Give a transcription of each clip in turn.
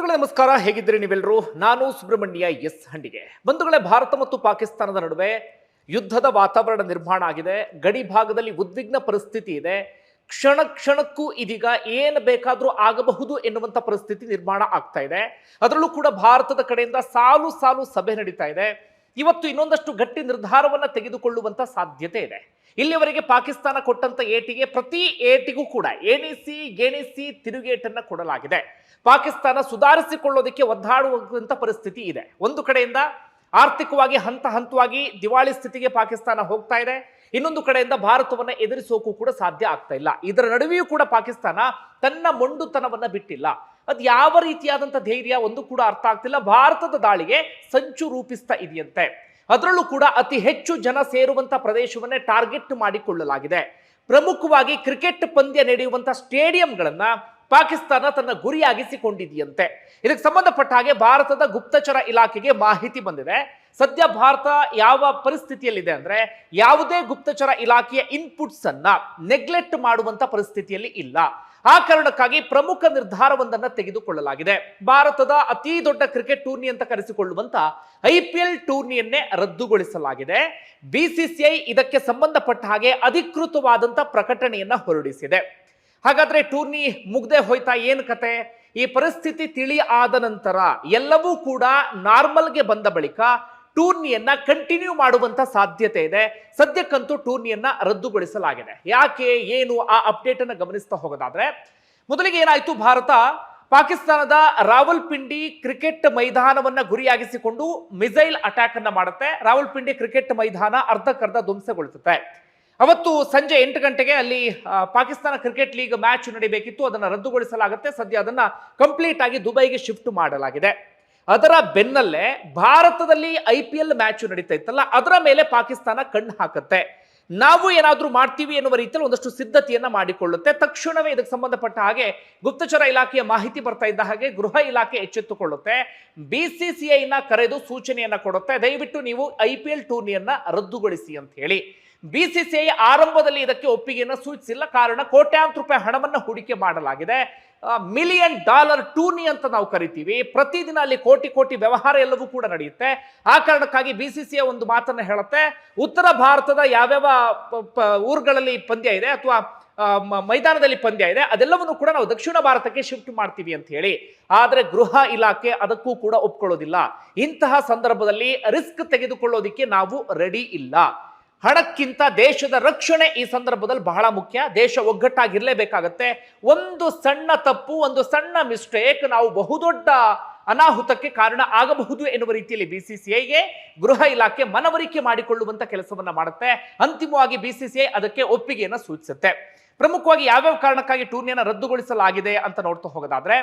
ಬಂಧುಗಳೇ ನಮಸ್ಕಾರ, ಹೇಗಿದ್ದೀರಿ ನೀವೆಲ್ಲರೂ? ನಾನು ಸುಬ್ರಹ್ಮಣ್ಯ ಎಸ್ ಹಂಡಿಗೆ. ಬಂಧುಗಳೇ, ಭಾರತ ಮತ್ತು ಪಾಕಿಸ್ತಾನದ ನಡುವೆ ಯುದ್ಧದ ವಾತಾವರಣ ನಿರ್ಮಾಣ ಆಗಿದೆ. ಗಡಿ ಭಾಗದಲ್ಲಿ ಉದ್ವಿಗ್ನ ಪರಿಸ್ಥಿತಿ ಇದೆ. ಕ್ಷಣ ಕ್ಷಣಕ್ಕೂ ಇದೀಗ ಏನು ಬೇಕಾದರೂ ಆಗಬಹುದು ಎನ್ನುವಂಥ ಪರಿಸ್ಥಿತಿ ನಿರ್ಮಾಣ ಆಗ್ತಾ ಇದೆ. ಅದರಲ್ಲೂ ಕೂಡ ಭಾರತದ ಕಡೆಯಿಂದ ಸಾಲು ಸಾಲು ಸಭೆ ನಡೀತಾ ಇದೆ. ಇವತ್ತು ಇನ್ನೊಂದಷ್ಟು ಗಟ್ಟಿ ನಿರ್ಧಾರವನ್ನು ತೆಗೆದುಕೊಳ್ಳುವಂಥ ಸಾಧ್ಯತೆ ಇದೆ. ಇಲ್ಲಿವರೆಗೆ ಪಾಕಿಸ್ತಾನ ಕೊಟ್ಟಂತ ಏಟಿಗೆ ಪ್ರತಿ ಏಟಿಗೂ ಕೂಡ ಎಣಿಸಿ ಎಣಿಸಿ ತಿರುಗೇಟನ್ನು ಕೊಡಲಾಗಿದೆ. ಪಾಕಿಸ್ತಾನ ಸುಧಾರಿಸಿಕೊಳ್ಳೋದಕ್ಕೆ ಒದ್ದಾಡುವಂತ ಪರಿಸ್ಥಿತಿ ಇದೆ. ಒಂದು ಕಡೆಯಿಂದ ಆರ್ಥಿಕವಾಗಿ ಹಂತ ಹಂತವಾಗಿ ದಿವಾಳಿ ಸ್ಥಿತಿಗೆ ಪಾಕಿಸ್ತಾನ ಹೋಗ್ತಾ ಇದೆ. ಇನ್ನೊಂದು ಕಡೆಯಿಂದ ಭಾರತವನ್ನು ಎದುರಿಸೋಕು ಕೂಡ ಸಾಧ್ಯ ಆಗ್ತಾ ಇಲ್ಲ. ಇದರ ನಡುವೆಯೂ ಕೂಡ ಪಾಕಿಸ್ತಾನ ತನ್ನ ಮೊಂಡುತನವನ್ನು ಬಿಟ್ಟಿಲ್ಲ. ಅದು ಯಾವ ರೀತಿಯಾದಂಥ ಧೈರ್ಯ ಒಂದು ಕೂಡ ಅರ್ಥ ಆಗ್ತಿಲ್ಲ. ಭಾರತದ ದಾಳಿಗೆ ಸಂಚು ರೂಪಿಸ್ತಾ ಇದೆಯಂತೆ. ಅದರಲ್ಲೂ ಕೂಡ ಅತಿ ಹೆಚ್ಚು ಜನ ಸೇರುವಂಥ ಪ್ರದೇಶವನ್ನೇ ಟಾರ್ಗೆಟ್ ಮಾಡಿಕೊಳ್ಳಲಾಗಿದೆ. ಪ್ರಮುಖವಾಗಿ ಕ್ರಿಕೆಟ್ ಪಂದ್ಯ ನಡೆಯುವಂಥ ಸ್ಟೇಡಿಯಂಗಳನ್ನ ಪಾಕಿಸ್ತಾನ ತನ್ನ ಗುರಿಯಾಗಿಸಿಕೊಂಡಿದೆಯಂತೆ. ಇದಕ್ಕೆ ಸಂಬಂಧಪಟ್ಟ ಹಾಗೆ ಭಾರತದ ಗುಪ್ತಚರ ಇಲಾಖೆಗೆ ಮಾಹಿತಿ ಬಂದಿದೆ. ಸದ್ಯ ಭಾರತ ಯಾವ ಪರಿಸ್ಥಿತಿಯಲ್ಲಿದೆ ಅಂದ್ರೆ ಯಾವುದೇ ಗುಪ್ತಚರ ಇಲಾಖೆಯ ಇನ್ಪುಟ್ಸ್ ಅನ್ನ ನೆಗ್ಲೆಕ್ಟ್ ಮಾಡುವಂತ ಪರಿಸ್ಥಿತಿಯಲ್ಲಿ ಇಲ್ಲ. ಆ ಕಾರಣಕ್ಕಾಗಿ ಪ್ರಮುಖ ನಿರ್ಧಾರವೊಂದನ್ನು ತೆಗೆದುಕೊಳ್ಳಲಾಗಿದೆ. ಭಾರತದ ಅತಿ ದೊಡ್ಡ ಕ್ರಿಕೆಟ್ ಟೂರ್ನಿ ಅಂತ ಕರೆಸಿಕೊಳ್ಳುವಂತ ಐ ಪಿ ಎಲ್ ಟೂರ್ನಿಯನ್ನೇ ರದ್ದುಗೊಳಿಸಲಾಗಿದೆ. ಬಿಸಿಸಿಐ ಇದಕ್ಕೆ ಸಂಬಂಧಪಟ್ಟ ಹಾಗೆ ಅಧಿಕೃತವಾದಂತ ಪ್ರಕಟಣೆಯನ್ನ ಹೊರಡಿಸಿದೆ. ಹಾಗಾದ್ರೆ ಟೂರ್ನಿ ಮುಗ್ದೆ ಹೋಯ್ತಾ ಏನು ಕತೆ? ಈ ಪರಿಸ್ಥಿತಿ ತಿಳಿ ಆದ ನಂತರ ಎಲ್ಲವೂ ಕೂಡ ನಾರ್ಮಲ್ಗೆ ಬಂದ ಬಳಿಕ ಟೂರ್ನಿಯನ್ನ ಕಂಟಿನ್ಯೂ ಮಾಡುವಂತ ಸಾಧ್ಯತೆ ಇದೆ. ಸದ್ಯಕ್ಕಂತೂ ಟೂರ್ನಿಯನ್ನ ರದ್ದುಗೊಳಿಸಲಾಗಿದೆ. ಯಾಕೆ, ಏನು, ಆ ಅಪ್ಡೇಟ್ ಅನ್ನ ಗಮನಿಸ್ತಾ ಹೋಗೋದಾದ್ರೆ, ಮೊದಲಿಗೆ ಏನಾಯ್ತು, ಭಾರತ ಪಾಕಿಸ್ತಾನದ ರಾವಲ್ಪಿಂಡಿ ಕ್ರಿಕೆಟ್ ಮೈದಾನವನ್ನ ಗುರಿಯಾಗಿಸಿಕೊಂಡು ಮಿಸೈಲ್ ಅಟ್ಯಾಕ್ ಅನ್ನ ಮಾಡುತ್ತೆ. ರಾವಲ್ಪಿಂಡಿ ಕ್ರಿಕೆಟ್ ಮೈದಾನ ಅರ್ಧಕ್ಕರ್ಧ ಧ್ವಂಸಗೊಳಿಸುತ್ತೆ ಅವತ್ತು ಸಂಜೆ ಎಂಟು ಗಂಟೆಗೆ ಅಲ್ಲಿ ಪಾಕಿಸ್ತಾನ ಕ್ರಿಕೆಟ್ ಲೀಗ್ ಮ್ಯಾಚ್ ನಡಿಬೇಕಿತ್ತು. ಅದನ್ನು ರದ್ದುಗೊಳಿಸಲಾಗುತ್ತೆ. ಸದ್ಯ ಅದನ್ನು ಕಂಪ್ಲೀಟ್ ಆಗಿ ದುಬೈಗೆ ಶಿಫ್ಟ್ ಮಾಡಲಾಗಿದೆ. ಅದರ ಬೆನ್ನಲ್ಲೇ ಭಾರತದಲ್ಲಿ ಐ ಪಿ ಎಲ್ ಮ್ಯಾಚ್ ನಡೀತಾ ಇತ್ತಲ್ಲ, ಅದರ ಮೇಲೆ ಪಾಕಿಸ್ತಾನ ಕಣ್ಣು ಹಾಕುತ್ತೆ. ನಾವು ಏನಾದರೂ ಮಾಡ್ತೀವಿ ಎನ್ನುವ ರೀತಿಯಲ್ಲಿ ಒಂದಷ್ಟು ಸಿದ್ಧತೆಯನ್ನ ಮಾಡಿಕೊಳ್ಳುತ್ತೆ. ತಕ್ಷಣವೇ ಇದಕ್ಕೆ ಸಂಬಂಧಪಟ್ಟ ಹಾಗೆ ಗುಪ್ತಚರ ಇಲಾಖೆಯ ಮಾಹಿತಿ ಬರ್ತಾ ಇದ್ದ ಹಾಗೆ ಗೃಹ ಇಲಾಖೆ ಎಚ್ಚೆತ್ತುಕೊಳ್ಳುತ್ತೆ. ಬಿಸಿಸಿಐನ ಕರೆದು ಸೂಚನೆಯನ್ನ ಕೊಡುತ್ತೆ. ದಯವಿಟ್ಟು ನೀವು ಐ ಪಿ ಎಲ್ ಟೂರ್ನಿಯನ್ನ ರದ್ದುಗೊಳಿಸಿ ಅಂತ ಹೇಳಿ. ಬಿಸಿಸಿಐ ಆರಂಭದಲ್ಲಿ ಇದಕ್ಕೆ ಒಪ್ಪಿಗೆಯನ್ನು ಸೂಚಿಸಿಲ್ಲ. ಕಾರಣ ಕೋಟ್ಯಾಂತರ ರೂಪಾಯಿ ಹಣವನ್ನು ಹೂಡಿಕೆ ಮಾಡಲಾಗಿದೆ. ಮಿಲಿಯನ್ ಡಾಲರ್ ಟೂರ್ನಿ ಅಂತ ನಾವು ಕರಿತೀವಿ. ಪ್ರತಿದಿನ ಅಲ್ಲಿ ಕೋಟಿ ಕೋಟಿ ವ್ಯವಹಾರ ಎಲ್ಲವೂ ಕೂಡ ನಡೆಯುತ್ತೆ. ಆ ಕಾರಣಕ್ಕಾಗಿ ಬಿಸಿಸಿಐ ಒಂದು ಮಾತನ್ನ ಹೇಳುತ್ತೆ. ಉತ್ತರ ಭಾರತದ ಯಾವ್ಯಾವ ಊರುಗಳಲ್ಲಿ ಪಂದ್ಯ ಇದೆ ಅಥವಾ ಮೈದಾನದಲ್ಲಿ ಪಂದ್ಯ ಇದೆ, ಅದೆಲ್ಲವನ್ನು ಕೂಡ ನಾವು ದಕ್ಷಿಣ ಭಾರತಕ್ಕೆ ಶಿಫ್ಟ್ ಮಾಡ್ತೀವಿ ಅಂತ ಹೇಳಿ. ಆದರೆ ಗೃಹ ಇಲಾಖೆ ಅದಕ್ಕೂ ಕೂಡ ಒಪ್ಕೊಳ್ಳೋದಿಲ್ಲ. ಇಂತಹ ಸಂದರ್ಭದಲ್ಲಿ ರಿಸ್ಕ್ ತೆಗೆದುಕೊಳ್ಳೋದಿಕ್ಕೆ ನಾವು ರೆಡಿ ಇಲ್ಲ. ಹಣಕ್ಕಿಂತ ದೇಶದ ರಕ್ಷಣೆ ಈ ಸಂದರ್ಭದಲ್ಲಿ ಬಹಳ ಮುಖ್ಯ. ದೇಶ ಒಗ್ಗಟ್ಟಾಗಿರಲೇಬೇಕಾಗತ್ತೆ. ಒಂದು ಸಣ್ಣ ತಪ್ಪು, ಒಂದು ಸಣ್ಣ ಮಿಸ್ಟೇಕ್ ನಾವು ಬಹುದೊಡ್ಡ ಅನಾಹುತಕ್ಕೆ ಕಾರಣ ಆಗಬಹುದು ಎನ್ನುವ ರೀತಿಯಲ್ಲಿ ಬಿಸಿಸಿಐಗೆ ಗೃಹ ಇಲಾಖೆ ಮನವರಿಕೆ ಮಾಡಿಕೊಳ್ಳುವಂತ ಕೆಲಸವನ್ನ ಮಾಡುತ್ತೆ. ಅಂತಿಮವಾಗಿ ಬಿಸಿಸಿಐ ಅದಕ್ಕೆ ಒಪ್ಪಿಗೆಯನ್ನು ಸೂಚಿಸುತ್ತೆ. ಪ್ರಮುಖವಾಗಿ ಯಾವ್ಯಾವ ಕಾರಣಕ್ಕಾಗಿ ಟೂರ್ನಿಯನ್ನು ರದ್ದುಗೊಳಿಸಲಾಗಿದೆ ಅಂತ ನೋಡ್ತಾ ಹೋಗೋದಾದ್ರೆ,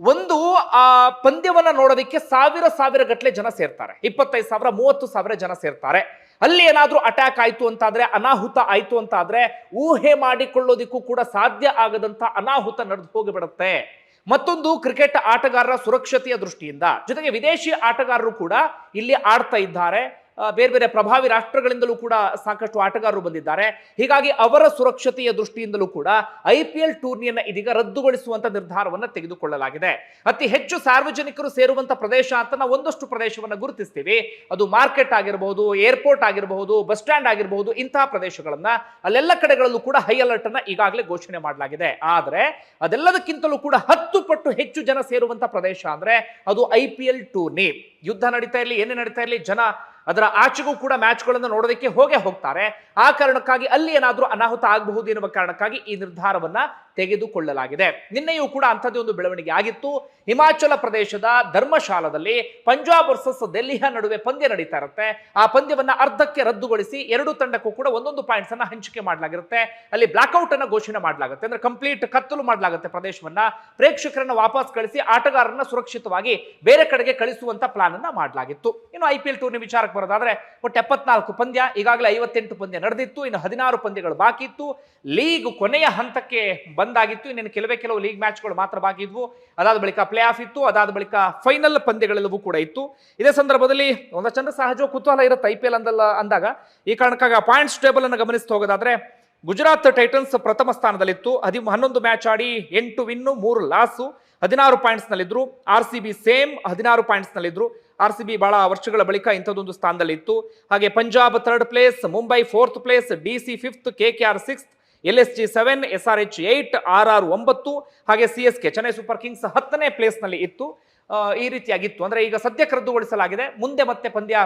ಒಂದು, ಆ ಪಂದ್ಯವನ್ನ ನೋಡೋದಕ್ಕೆ ಸಾವಿರ ಸಾವಿರ ಗಟ್ಟಲೆ ಜನ ಸೇರ್ತಾರೆ. ಇಪ್ಪತ್ತೈದು ಸಾವಿರ, ಮೂವತ್ತು ಸಾವಿರ ಜನ ಸೇರ್ತಾರೆ. ಅಲ್ಲಿ ಏನಾದರೂ ಅಟ್ಯಾಕ್ ಆಯಿತು ಅಂತಾದರೆ, ಅನಾಹುತ ಆಯಿತು ಅಂತಾದರೆ, ಊಹೆ ಮಾಡಿಕೊಳ್ಳೋದಿಕ್ಕೂ ಕೂಡ ಸಾಧ್ಯ ಆಗದಂಥ ಅನಾಹುತ ನಡೆದು ಹೋಗಿಬಿಡುತ್ತೆ. ಮತ್ತೊಂದು ಕ್ರಿಕೆಟ್ ಆಟಗಾರರ ಸುರಕ್ಷತೆಯ ದೃಷ್ಟಿಯಿಂದ, ಜೊತೆಗೆ ವಿದೇಶಿ ಆಟಗಾರರು ಕೂಡ ಇಲ್ಲಿ ಆಡ್ತಾ ಇದ್ದಾರೆ. ಬೇರೆ ಬೇರೆ ಪ್ರಭಾವಿ ರಾಷ್ಟ್ರಗಳಿಂದಲೂ ಕೂಡ ಸಾಕಷ್ಟು ಆಟಗಾರರು ಬಂದಿದ್ದಾರೆ. ಹೀಗಾಗಿ ಅವರ ಸುರಕ್ಷತೆಯ ದೃಷ್ಟಿಯಿಂದಲೂ ಕೂಡ ಐ ಪಿ ಎಲ್ ಟೂರ್ನಿಯನ್ನ ಇದೀಗ ರದ್ದುಗೊಳಿಸುವಂತ ನಿರ್ಧಾರವನ್ನು ತೆಗೆದುಕೊಳ್ಳಲಾಗಿದೆ. ಅತಿ ಹೆಚ್ಚು ಸಾರ್ವಜನಿಕರು ಸೇರುವಂತ ಪ್ರದೇಶ ಅಂತ ನಾವು ಒಂದಷ್ಟು ಪ್ರದೇಶವನ್ನು ಗುರುತಿಸ್ತೀವಿ. ಅದು ಮಾರ್ಕೆಟ್ ಆಗಿರಬಹುದು, ಏರ್ಪೋರ್ಟ್ ಆಗಿರಬಹುದು, ಬಸ್ ಸ್ಟ್ಯಾಂಡ್ ಆಗಿರಬಹುದು, ಇಂತಹ ಪ್ರದೇಶಗಳನ್ನ ಅಲ್ಲೆಲ್ಲ ಕಡೆಗಳಲ್ಲೂ ಕೂಡ ಹೈ ಅಲರ್ಟ್ ಅನ್ನ ಈಗಾಗಲೇ ಘೋಷಣೆ ಮಾಡಲಾಗಿದೆ. ಆದರೆ ಅದೆಲ್ಲದಕ್ಕಿಂತಲೂ ಕೂಡ ಹತ್ತು ಪಟ್ಟು ಹೆಚ್ಚು ಜನ ಸೇರುವಂತ ಪ್ರದೇಶ ಅಂದ್ರೆ ಅದು ಐ ಪಿ ಎಲ್ ಟೂರ್ನಿ. ಯುದ್ಧ ನಡೀತಾ ಇರಲಿ, ಏನೇ ನಡೀತಾ ಇರಲಿ, ಜನ ಅದರ ಆಚೆಗೂ ಕೂಡ ಮ್ಯಾಚ್ಗಳನ್ನು ನೋಡೋದಕ್ಕೆ ಹೋಗೇ ಹೋಗ್ತಾರೆ. ಆ ಕಾರಣಕ್ಕಾಗಿ ಅಲ್ಲಿ ಏನಾದರೂ ಅನಾಹುತ ಆಗಬಹುದು ಎನ್ನುವ ಕಾರಣಕ್ಕಾಗಿ ಈ ನಿರ್ಧಾರವನ್ನ ತೆಗೆದುಕೊಳ್ಳಲಾಗಿದೆ. ನಿನ್ನೆಯೂ ಕೂಡ ಅಂಥದ್ದೇ ಒಂದು ಬೆಳವಣಿಗೆ ಆಗಿತ್ತು. ಹಿಮಾಚಲ ಪ್ರದೇಶದ ಧರ್ಮಶಾಲದಲ್ಲಿ ಪಂಜಾಬ್ ವರ್ಸಸ್ ದೆಲ್ಲಿಯ ನಡುವೆ ಪಂದ್ಯ ನಡೀತಾ ಇರುತ್ತೆ. ಆ ಪಂದ್ಯವನ್ನು ಅರ್ಧಕ್ಕೆ ರದ್ದುಗೊಳಿಸಿ ಎರಡು ತಂಡಕ್ಕೂ ಕೂಡ ಒಂದೊಂದು ಪಾಯಿಂಟ್ಸ್ ಹಂಚಿಕೆ ಮಾಡಲಾಗಿರುತ್ತೆ. ಅಲ್ಲಿ ಬ್ಲಾಕ್ಔಟ್ ಅನ್ನ ಘೋಷಣೆ ಮಾಡಲಾಗುತ್ತೆ. ಅಂದ್ರೆ ಕಂಪ್ಲೀಟ್ ಕತ್ತಲು ಮಾಡಲಾಗುತ್ತೆ ಪ್ರದೇಶವನ್ನ. ಪ್ರೇಕ್ಷಕರನ್ನ ವಾಪಸ್ ಕಳಿಸಿ ಆಟಗಾರರನ್ನ ಸುರಕ್ಷಿತವಾಗಿ ಬೇರೆ ಕಡೆಗೆ ಕಳಿಸುವಂತ ಪ್ಲಾನ್ ಅನ್ನ ಮಾಡಲಾಗಿತ್ತು. ಇನ್ನು ಐ ಪಿ ಎಲ್ ಟೂರ್ನಿ ವಿಚಾರಕ್ಕೆ ಬರೋದಾದ್ರೆ, ಒಟ್ಟು ಎಪ್ಪತ್ನಾಲ್ಕು ಪಂದ್ಯ, ಈಗಾಗಲೇ ಐವತ್ತೆಂಟು ಪಂದ್ಯ ನಡೆದಿತ್ತು. ಇನ್ನು ಹದಿನಾರು ಪಂದ್ಯಗಳು ಬಾಕಿ ಇತ್ತು ಲೀಗ್ ಕೊನೆಯ ಹಂತಕ್ಕೆ ಬಂದಾಗಿತ್ತು. ಇನ್ನೇನು ಕೆಲವೇ ಕೆಲವು ಲೀಗ್ ಮ್ಯಾಚ್ಗಳು ಮಾತ್ರ ಬಾಕಿ ಇದ್ವು. ಅದಾದ ಬಳಿಕ ಪ್ಲೇ ಆಫ್ ಇತ್ತು. ಅದಾದ ಬಳಿಕ ಫೈನಲ್ ಪಂದ್ಯಗಳೆಲ್ಲವೂ ಕೂಡ ಇತ್ತು. ಇದೇ ಸಂದರ್ಭದಲ್ಲಿ ಒಂದಷ್ಟು ಸಹಜ ಕುತೂಹಲ ಇರುತ್ತೆ ಐ ಪಿ ಎಲ್ ಅಂದಲ್ಲ, ಅಂದಾಗ. ಈ ಕಾರಣಕ್ಕಾಗಿ ಪಾಯಿಂಟ್ಸ್ ಟೇಬಲ್ ಅನ್ನು ಗಮನಿಸ್ತಾ ಹೋಗೋದಾದ್ರೆ, ಗುಜರಾತ್ ಟೈಟನ್ಸ್ ಪ್ರಥಮ ಸ್ಥಾನದಲ್ಲಿತ್ತು. ಹದಿ ಹನ್ನೊಂದು ಮ್ಯಾಚ್ ಆಡಿ ಎಂಟು ವಿನ್ನು ಮೂರು ಲಾಸು ಹದಿನಾರು ಪಾಯಿಂಟ್ಸ್ನಲ್ಲಿದ್ದರು ಆರ್ ಸಿ ಬಿ ಸೇಮ್ ಹದಿನಾರು ಪಾಯಿಂಟ್ಸ್ನಲ್ಲಿದ್ದರು ಆರ್ ಸಿ ಬಿ ಬಹಳ ವರ್ಷಗಳ ಬಳಿಕ ಇಂಥದ್ದೊಂದು ಸ್ಥಾನದಲ್ಲಿತ್ತು. ಹಾಗೆ Punjab third place Mumbai fourth place D C fifth K K R sixth L S G seven S R H eight R R ಒಂಬತ್ತು, ಹಾಗೆ C S K Chennai super kings ಹತ್ತನೇ ಪ್ಲೇಸ್ನಲ್ಲಿ ಇತ್ತು. ಈ ರೀತಿಯಾಗಿತ್ತು. ಅಂದ್ರೆ ಈಗ ಸದ್ಯಕ್ಕೆ ರದ್ದುಗೊಳಿಸಲಾಗಿದೆ. ಮುಂದೆ ಮತ್ತೆ ಪಂದ್ಯ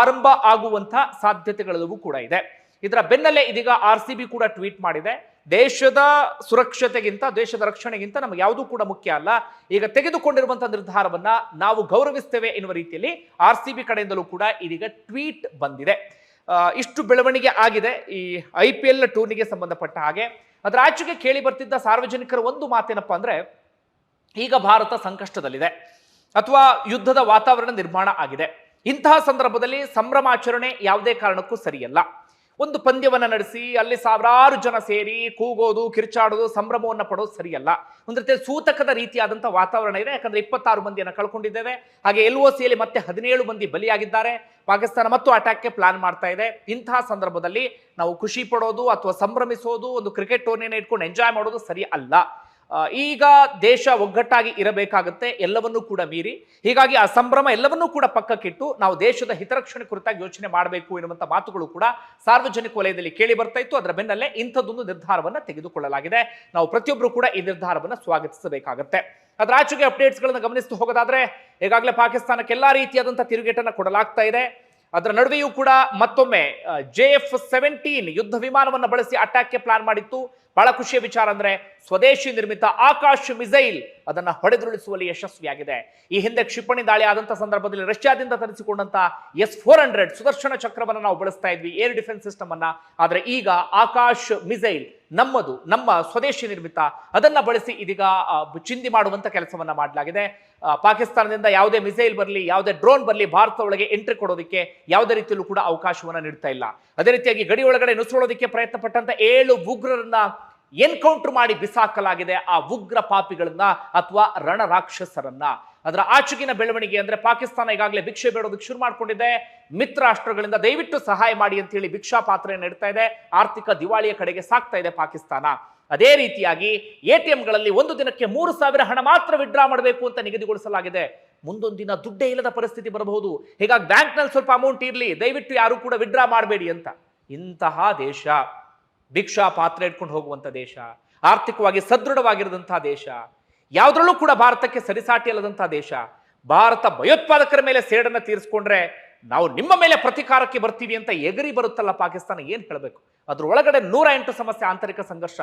ಆರಂಭ ಆಗುವಂಥ ಸಾಧ್ಯತೆಗಳೆಲ್ಲವೂ ಕೂಡ ಇದೆ. ಇದರ ಬೆನ್ನಲ್ಲೇ ಇದೀಗ ಆರ್ ಸಿ ಬಿ ಕೂಡ ಟ್ವೀಟ್ ಮಾಡಿದೆ. ದೇಶದ ಸುರಕ್ಷತೆಗಿಂತ, ದೇಶದ ರಕ್ಷಣೆಗಿಂತ ನಮಗೆ ಯಾವುದೂ ಕೂಡ ಮುಖ್ಯ ಅಲ್ಲ. ಈಗ ತೆಗೆದುಕೊಂಡಿರುವಂತಹ ನಿರ್ಧಾರವನ್ನ ನಾವು ಗೌರವಿಸ್ತೇವೆ ಎನ್ನುವ ರೀತಿಯಲ್ಲಿ ಆರ್ ಸಿ ಬಿ ಕಡೆಯಿಂದಲೂ ಕೂಡ ಇದೀಗ ಟ್ವೀಟ್ ಬಂದಿದೆ. ಇಷ್ಟು ಬೆಳವಣಿಗೆ ಆಗಿದೆ ಈ ಐ ಪಿ ಎಲ್ ಟೂರ್ನಿಗೆ ಸಂಬಂಧಪಟ್ಟ ಹಾಗೆ. ಅದರ ಆಚೆಗೆ ಕೇಳಿ ಬರ್ತಿದ್ದ ಸಾರ್ವಜನಿಕರ ಒಂದು ಮಾತೇನಪ್ಪ ಅಂದ್ರೆ, ಈಗ ಭಾರತ ಸಂಕಷ್ಟದಲ್ಲಿದೆ ಅಥವಾ ಯುದ್ಧದ ವಾತಾವರಣ ನಿರ್ಮಾಣ ಆಗಿದೆ. ಇಂತಹ ಸಂದರ್ಭದಲ್ಲಿ ಸಂಭ್ರಮಾಚರಣೆ ಯಾವುದೇ ಕಾರಣಕ್ಕೂ ಸರಿಯಲ್ಲ. ಒಂದು ಪಂದ್ಯವನ್ನು ನಡೆಸಿ ಅಲ್ಲಿ ಸಾವಿರಾರು ಜನ ಸೇರಿ ಕೂಗೋದು, ಕಿರ್ಚಾಡೋದು, ಸಂಭ್ರಮವನ್ನು ಪಡೋದು ಸರಿಯಲ್ಲ. ಒಂದು ರೀತಿಯ ಸೂತಕದ ರೀತಿಯಾದಂಥ ವಾತಾವರಣ ಇದೆ. ಯಾಕಂದ್ರೆ ಇಪ್ಪತ್ತಾರು ಮಂದಿಯನ್ನು ಕಳ್ಕೊಂಡಿದ್ದೇವೆ. ಹಾಗೆ ಎಲ್ ಒ ಸಿಯಲ್ಲಿ ಮತ್ತೆ ಹದಿನೇಳು ಮಂದಿ ಬಲಿಯಾಗಿದ್ದಾರೆ. ಪಾಕಿಸ್ತಾನ ಮತ್ತು ಅಟ್ಯಾಕ್ಗೆ ಪ್ಲಾನ್ ಮಾಡ್ತಾ ಇದೆ. ಇಂತಹ ಸಂದರ್ಭದಲ್ಲಿ ನಾವು ಖುಷಿ ಪಡೋದು ಅಥವಾ ಸಂಭ್ರಮಿಸೋದು, ಒಂದು ಕ್ರಿಕೆಟ್ ಟೂರ್ನಿಯನ್ನು ಇಟ್ಕೊಂಡು ಎಂಜಾಯ್ ಮಾಡೋದು ಸರಿ ಅಲ್ಲ ಈಗ ದೇಶ ಒಗ್ಗಟ್ಟಾಗಿ ಇರಬೇಕಾಗುತ್ತೆ, ಎಲ್ಲವನ್ನೂ ಕೂಡ ಮೀರಿ. ಹೀಗಾಗಿ ಆ ಸಂಭ್ರಮ ಎಲ್ಲವನ್ನೂ ಕೂಡ ಪಕ್ಕಕ್ಕಿಟ್ಟು ನಾವು ದೇಶದ ಹಿತರಕ್ಷಣೆ ಕುರಿತಾಗಿ ಯೋಚನೆ ಮಾಡಬೇಕು ಎನ್ನುವಂಥ ಮಾತುಗಳು ಕೂಡ ಸಾರ್ವಜನಿಕ ವಲಯದಲ್ಲಿ ಕೇಳಿ ಬರ್ತಾ ಇತ್ತು. ಅದರ ಬೆನ್ನಲ್ಲೇ ಇಂಥದ್ದೊಂದು ನಿರ್ಧಾರವನ್ನು ತೆಗೆದುಕೊಳ್ಳಲಾಗಿದೆ. ನಾವು ಪ್ರತಿಯೊಬ್ಬರು ಕೂಡ ಈ ನಿರ್ಧಾರವನ್ನು ಸ್ವಾಗತಿಸಬೇಕಾಗುತ್ತೆ. ಅದರ ಆಚೆಗೆ ಅಪ್ಡೇಟ್ಸ್ಗಳನ್ನು ಗಮನಿಸ್ತು ಹೋಗೋದಾದ್ರೆ, ಈಗಾಗಲೇ ಪಾಕಿಸ್ತಾನಕ್ಕೆ ಎಲ್ಲಾ ರೀತಿಯಾದಂಥ ತಿರುಗೇಟನ್ನು ಕೊಡಲಾಗ್ತಾ ಇದೆ. ಅದರ ನಡುವೆಯೂ ಕೂಡ ಮತ್ತೊಮ್ಮೆ ಜೆ ಎಫ್ ಸೆವೆಂಟೀನ್ ಯುದ್ಧ ವಿಮಾನವನ್ನು ಬಳಸಿ ಅಟ್ಯಾಕ್ಗೆ ಪ್ಲಾನ್ ಮಾಡಿತ್ತು. ಬಹಳ ಖುಷಿಯ ವಿಚಾರ ಅಂದ್ರೆ ಸ್ವದೇಶಿ ನಿರ್ಮಿತ ಆಕಾಶ್ ಮಿಸೈಲ್ ಅದನ್ನ ಹೊಡೆದುರುಳಿಸುವಲ್ಲಿ ಯಶಸ್ವಿಯಾಗಿದೆ. ಈ ಹಿಂದೆ ಕ್ಷಿಪಣಿ ದಾಳಿ ಆದಂತ ಸಂದರ್ಭದಲ್ಲಿ ರಷ್ಯಾದಿಂದ ತರಿಸಿಕೊಂಡಂತ ಎಸ್ ಫೋರ್ ಹಂಡ್ರೆಡ್ ಸುದರ್ಶನ ಚಕ್ರವನ್ನು ನಾವು ಬಳಸ್ತಾ ಇದ್ವಿ, ಏರ್ ಡಿಫೆನ್ಸ್ ಸಿಸ್ಟಮ್ ಅನ್ನ. ಆದ್ರೆ ಈಗ ಆಕಾಶ್ ಮಿಸೈಲ್ ನಮ್ಮದು, ನಮ್ಮ ಸ್ವದೇಶಿ ನಿರ್ಮಿತ ಅದನ್ನ ಬಳಸಿ ಇದೀಗ ಚಿಂದಿ ಮಾಡುವಂತ ಕೆಲಸವನ್ನ ಮಾಡಲಾಗಿದೆ. ಪಾಕಿಸ್ತಾನದಿಂದ ಯಾವುದೇ ಮಿಸೈಲ್ ಬರಲಿ, ಯಾವುದೇ ಡ್ರೋನ್ ಬರಲಿ ಭಾರತ ಎಂಟ್ರಿ ಕೊಡೋದಕ್ಕೆ ಯಾವುದೇ ರೀತಿಯಲ್ಲೂ ಕೂಡ ಅವಕಾಶವನ್ನ ನೀಡ್ತಾ ಇಲ್ಲ. ಅದೇ ರೀತಿಯಾಗಿ ಗಡಿ ಒಳಗಡೆ ನುಸುಳೋದಕ್ಕೆ ಪ್ರಯತ್ನ ಪಟ್ಟಂತ ಏಳು ಉಗ್ರರನ್ನ ಎನ್ಕೌಂಟರ್ ಮಾಡಿ ಬಿಸಾಕಲಾಗಿದೆ ಆ ಉಗ್ರ ಪಾಪಿಗಳನ್ನ ಅಥವಾ ರಣ ರಾಕ್ಷಸರನ್ನ ಅದರ ಆಚುಗಿನ ಬೆಳವಣಿಗೆ ಅಂದ್ರೆ ಪಾಕಿಸ್ತಾನ ಈಗಾಗಲೇ ಭಿಕ್ಷೆ ಬೇಡೋದಕ್ಕೆ ಶುರು ಮಾಡ್ಕೊಂಡಿದೆ. ಮಿತ್ರ ರಾಷ್ಟ್ರಗಳಿಂದ ದಯವಿಟ್ಟು ಸಹಾಯ ಮಾಡಿ ಅಂತ ಹೇಳಿ ಭಿಕ್ಷಾ ಪಾತ್ರ ನಡೀತಾ ಇದೆ. ಆರ್ಥಿಕ ದಿವಾಳಿಯ ಕಡೆಗೆ ಸಾಕ್ತಾ ಇದೆ ಪಾಕಿಸ್ತಾನ. ಅದೇ ರೀತಿಯಾಗಿ ಎ ಟಿ ಎಂಗಳಲ್ಲಿ ಒಂದು ದಿನಕ್ಕೆ ಮೂರು ಸಾವಿರ ಹಣ ಮಾತ್ರ ವಿಡ್ರಾ ಮಾಡಬೇಕು ಅಂತ ನಿಗದಿಗೊಳಿಸಲಾಗಿದೆ. ಮುಂದೊಂದಿನ ದುಡ್ಡೇ ಇಲ್ಲದ ಪರಿಸ್ಥಿತಿ ಬರಬಹುದು. ಹೀಗಾಗಿ ಬ್ಯಾಂಕ್ನಲ್ಲಿ ಸ್ವಲ್ಪ ಅಮೌಂಟ್ ಇರಲಿ. ದಯವಿಟ್ಟು ಯಾರು ಕೂಡ ವಿಡ್ರಾ ಮಾಡಬೇಡಿ ಅಂತ. ಇಂತಹ ದೇಶ. ಭಿಕ್ಷಾ ಪಾತ್ರೆ ಇಟ್ಕೊಂಡು ಹೋಗುವಂಥ ದೇಶ, ಆರ್ಥಿಕವಾಗಿ ಸದೃಢವಾಗಿರದಂಥ ದೇಶ, ಯಾವುದ್ರಲ್ಲೂ ಕೂಡ ಭಾರತಕ್ಕೆ ಸರಿಸಾಟಿ ಅಲ್ಲದಂತಹ ದೇಶ, ಭಾರತ ಭಯೋತ್ಪಾದಕರ ಮೇಲೆ ಸೇಡನ್ನು ತೀರಿಸ್ಕೊಂಡ್ರೆ ನಾವು ನಿಮ್ಮ ಮೇಲೆ ಪ್ರತಿಕಾರಕ್ಕೆ ಬರ್ತೀವಿ ಅಂತ ಎಗರಿ ಬರುತ್ತಲ್ಲ ಪಾಕಿಸ್ತಾನ, ಏನ್ ಹೇಳಬೇಕು? ಅದ್ರ ಒಳಗಡೆ ನೂರ ಎಂಟು ಸಮಸ್ಯೆ ಆಂತರಿಕ ಸಂಘರ್ಷ.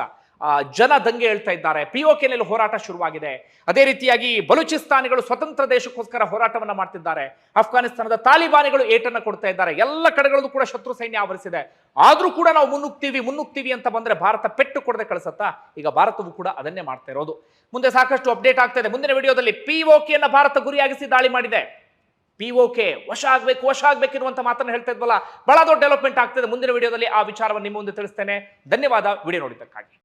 ಜನ ದಂಗೆ ಹೇಳ್ತಾ ಇದ್ದಾರೆ. ಪಿ ಒ ಕೆನಲ್ಲಿ ಹೋರಾಟ ಶುರುವಾಗಿದೆ. ಅದೇ ರೀತಿಯಾಗಿ ಬಲೂಚಿಸ್ತಾನಿಗಳು ಸ್ವತಂತ್ರ ದೇಶಕ್ಕೋಸ್ಕರ ಹೋರಾಟವನ್ನ ಮಾಡ್ತಿದ್ದಾರೆ. ಅಫ್ಘಾನಿಸ್ತಾನದ ತಾಲಿಬಾನಿಗಳು ಏಟನ್ನು ಕೊಡ್ತಾ ಇದ್ದಾರೆ. ಎಲ್ಲ ಕಡೆಗಳಲ್ಲೂ ಕೂಡ ಶತ್ರು ಸೈನ್ಯ ಆವರಿಸಿದೆ. ಆದ್ರೂ ಕೂಡ ನಾವು ಮುನ್ನುಗ್ತೀವಿ ಮುನ್ನುಗ್ತೀವಿ ಅಂತ ಬಂದ್ರೆ ಭಾರತ ಪೆಟ್ಟು ಕೊಡದೆ ಕಳಿಸತ್ತಾ? ಈಗ ಭಾರತವು ಕೂಡ ಅದನ್ನೇ ಮಾಡ್ತಾ ಇರೋದು. ಮುಂದೆ ಸಾಕಷ್ಟು ಅಪ್ಡೇಟ್ ಆಗ್ತಾ ಇದೆ. ಮುಂದಿನ ವಿಡಿಯೋದಲ್ಲಿ ಪಿ ನ ಭಾರತ ಗುರಿಯಾಗಿಸಿ ದಾಳಿ ಮಾಡಿದೆ. ಪಿ ಕೆ ವಶ ಆಗಬೇಕು, ವಶ ಆಗ್ಬೇಕು ಇರುವಂತ ಮಾತನ್ನ ಹೇಳ್ತಾ ಇದ್ವಲ್ಲ, ಬಹಳ ದೊಡ್ಡ ಡೆವಲಪ್ಮೆಂಟ್ ಆಗ್ತಿದೆ. ಮುಂದಿನ ವಿಡಿಯೋದಲ್ಲಿ ಆ ವಿಚಾರವನ್ನು ನಿಮ್ಮ ಮುಂದೆ ತಿಳಿಸ್ತೇನೆ. ಧನ್ಯವಾದ. ವಿಡಿಯೋ ನೋಡಿದ್ದಕ್ಕಾಗಿ.